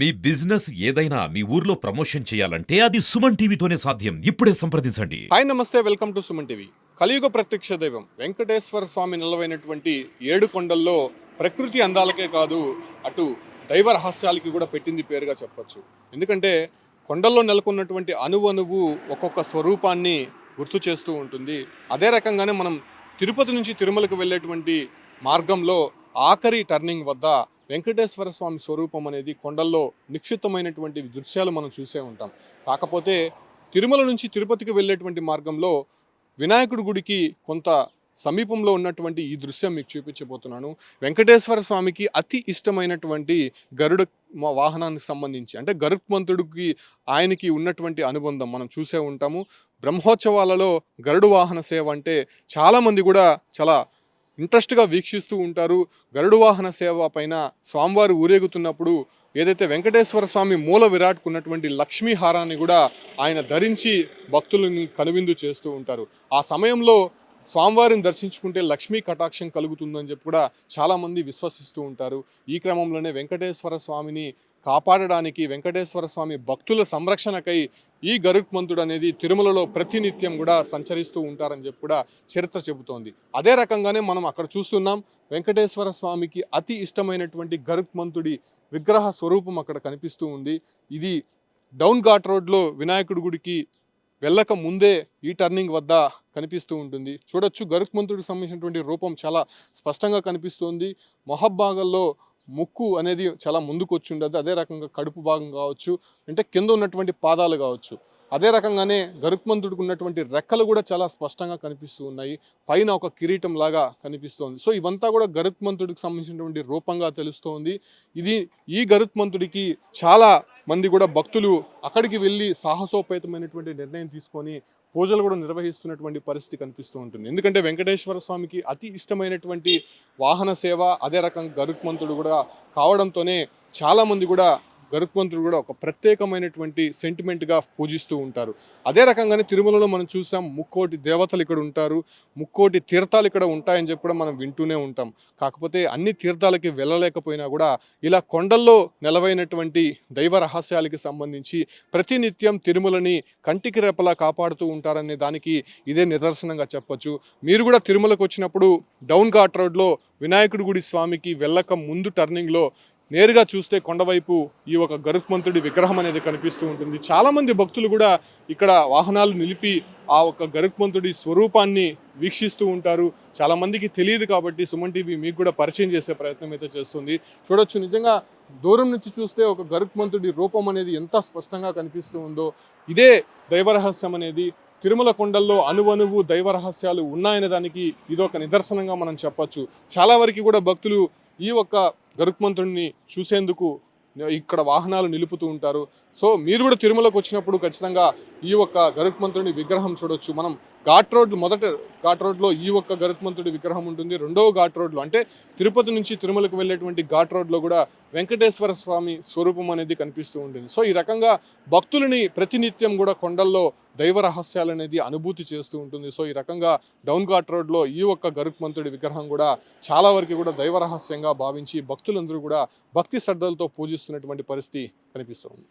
మీ business ఏదైనా మీ ఊర్లో promotion చేయాలంటే అది సుమన్ టీవీతోనే సాధ్యం. ఇప్పుడే సంప్రదించండి. హాయ్ నమస్తే వెల్కమ్ టు సుమన్ టీవీ. కలియుగ ప్రత్యక్ష దైవం వెంకటేశ్వర స్వామి నిలవైనటువంటి ఏడు కొండల్లో ప్రకృతి అందాలకే కాదు అటు దైవ రహస్యాలకి కూడా పెట్టింది పేరుగా చెప్పొచ్చు. ఎందుకంటే కొండల్లో నెలకొన్నటువంటి అణువణువు ఒక్కొక్క స్వరూపాన్ని గుర్తు చేస్తూ ఉంటుంది. అదే రకంగానే మనం తిరుపతి నుంచి తిరుమలకు వెళ్ళేటువంటి మార్గంలో ఆఖరి టర్నింగ్ వద్ద వెంకటేశ్వర స్వామి స్వరూపం అనేది కొండల్లో నిక్షిప్తమైనటువంటి దృశ్యాలు మనం చూసే ఉంటాం. కాకపోతే తిరుమల నుంచి తిరుపతికి వెళ్ళేటువంటి మార్గంలో వినాయకుడి గుడికి కొంత సమీపంలో ఉన్నటువంటి ఈ దృశ్యం మీకు చూపించబోతున్నాను. వెంకటేశ్వర స్వామికి అతి ఇష్టమైనటువంటి గరుడ వాహనానికి సంబంధించి అంటే గరుత్మంతుడికి ఆయనకి ఉన్నటువంటి అనుబంధం మనం చూసే ఉంటాము. బ్రహ్మోత్సవాలలో గరుడు వాహన సేవ అంటే చాలామంది కూడా చాలా ఇంట్రెస్ట్గా వీక్షిస్తూ ఉంటారు. గరుడు వాహన సేవ పైన స్వామివారు ఊరేగుతున్నప్పుడు ఏదైతే వెంకటేశ్వర స్వామి మూల విరాట్కున్నటువంటి లక్ష్మీ హారాన్ని కూడా ఆయన ధరించి భక్తులని కనువిందు చేస్తూ ఉంటారు. ఆ సమయంలో స్వామివారిని దర్శించుకుంటే లక్ష్మీ కటాక్షం కలుగుతుందని చెప్పి కూడా చాలామంది విశ్వసిస్తూ ఉంటారు. ఈ క్రమంలోనే వెంకటేశ్వర స్వామిని కాపాడడానికి వెంకటేశ్వర స్వామి భక్తుల సంరక్షణకై ఈ గరుక్మంతుడు అనేది తిరుమలలో ప్రతినిత్యం కూడా సంచరిస్తూ ఉంటారని చెప్పి కూడా చరిత్ర చెబుతోంది. అదే రకంగానే మనం అక్కడ చూస్తున్నాం వెంకటేశ్వర స్వామికి అతి ఇష్టమైనటువంటి గరుక్మంతుడి విగ్రహ స్వరూపం అక్కడ కనిపిస్తూ ఉంది. ఇది డౌన్ ఘాట్ రోడ్లో వినాయకుడి గుడికి వెళ్ళక ముందే ఈ టర్నింగ్ వద్ద కనిపిస్తూ ఉంటుంది. చూడొచ్చు గరుక్మంతుడికి సంబంధించినటువంటి రూపం చాలా స్పష్టంగా కనిపిస్తుంది. మొహబ్బాగల్లో ముక్కు అనేది చాలా ముందుకు వచ్చి ఉండదు అదే రకంగా కడుపు భాగం కావచ్చు అంటే కింద ఉన్నటువంటి పాదాలు కావచ్చు. అదే రకంగానే గరుక్మంతుడికి ఉన్నటువంటి రెక్కలు కూడా చాలా స్పష్టంగా కనిపిస్తూ ఉన్నాయి. పైన ఒక కిరీటం లాగా కనిపిస్తోంది. సో ఇవంతా కూడా గరుత్మంతుడికి సంబంధించినటువంటి రూపంగా తెలుస్తోంది. ఇది ఈ గరుత్మంతుడికి చాలా మంది కూడా భక్తులు అక్కడికి వెళ్ళి సాహసోపేతమైనటువంటి నిర్ణయం తీసుకొని పూజలు కూడా నిర్వహిస్తున్నటువంటి పరిస్థితి కనిపిస్తూ ఉంటుంది. ఎందుకంటే వెంకటేశ్వర స్వామికి అతి ఇష్టమైనటువంటి వాహన సేవ అదే రకంగా గరుత్మంతుడు కూడా కావడంతోనే చాలామంది కూడా గరుత్మంతుడు కూడా ఒక ప్రత్యేకమైనటువంటి సెంటిమెంట్గా పూజిస్తూ ఉంటారు. అదే రకంగానే తిరుమలలో మనం చూసాం ముక్కోటి దేవతలు ఇక్కడ ఉంటారు ముక్కోటి తీర్థాలు ఇక్కడ ఉంటాయని చెప్పి కూడా మనం వింటూనే ఉంటాం. కాకపోతే అన్ని తీర్థాలకి వెళ్ళలేకపోయినా కూడా ఇలా కొండల్లో నెలవైనటువంటి దైవ రహస్యాలకి సంబంధించి ప్రతినిత్యం తిరుమలని కంటికి రెపలా కాపాడుతూ ఉంటారనే దానికి ఇదే నిదర్శనంగా చెప్పొచ్చు. మీరు కూడా తిరుమలకు వచ్చినప్పుడు డౌన్ ఘాట్ రోడ్లో వినాయకుడి గుడి స్వామికి వెళ్ళక ముందు టర్నింగ్లో నేరుగా చూస్తే కొండవైపు ఈ ఒక గరుత్మంతుడి విగ్రహం అనేది కనిపిస్తూ ఉంటుంది. చాలామంది భక్తులు కూడా ఇక్కడ వాహనాలు నిలిపి ఆ ఒక గరుత్మంతుడి స్వరూపాన్ని వీక్షిస్తూ ఉంటారు. చాలామందికి తెలియదు కాబట్టి సుమన్ టీవీ మీకు కూడా పరిచయం చేసే ప్రయత్నం అయితే చేస్తుంది. చూడొచ్చు నిజంగా దూరం నుంచి చూస్తే ఒక గరుత్మంతుడి రూపం అనేది ఎంత స్పష్టంగా కనిపిస్తూ ఉందో ఇదే దైవరహస్యం అనేది. తిరుమల కొండల్లో అణువణువు దైవ రహస్యాలు ఉన్నాయనే దానికి ఇదొక నిదర్శనంగా మనం చెప్పచ్చు. చాలా వరకు కూడా భక్తులు ఈ ఒక్క గరుక్మంతుడిని చూసేందుకు ఇక్కడ వాహనాలు నిలుపుతూ ఉంటారు. సో మీరు కూడా తిరుమలకు వచ్చినప్పుడు ఖచ్చితంగా ఈ ఒక్క గరుత్మంతుడి విగ్రహం చూడొచ్చు. మనం ఘాట్ రోడ్ మొదట ఘాట్ రోడ్లో ఈ ఒక్క గరుత్మంతుడి విగ్రహం ఉంటుంది. రెండవ ఘాట్ రోడ్లో అంటే తిరుపతి నుంచి తిరుమలకు వెళ్ళేటువంటి ఘాట్ రోడ్లో కూడా వెంకటేశ్వర స్వామి స్వరూపం అనేది కనిపిస్తూ ఉంటుంది. సో ఈ రకంగా భక్తులని ప్రతినిత్యం కూడా కొండల్లో దైవ రహస్యాలు అనేది అనుభూతి చేస్తూ ఉంటుంది. సో ఈ రకంగా డౌన్ ఘాట్ రోడ్లో ఈ ఒక్క గరుత్మంతుడి విగ్రహం కూడా చాలా వరకు కూడా దైవ రహస్యంగా భావించి భక్తులందరూ కూడా భక్తి శ్రద్ధలతో పూజిస్తున్నటువంటి పరిస్థితి కనిపిస్తుంది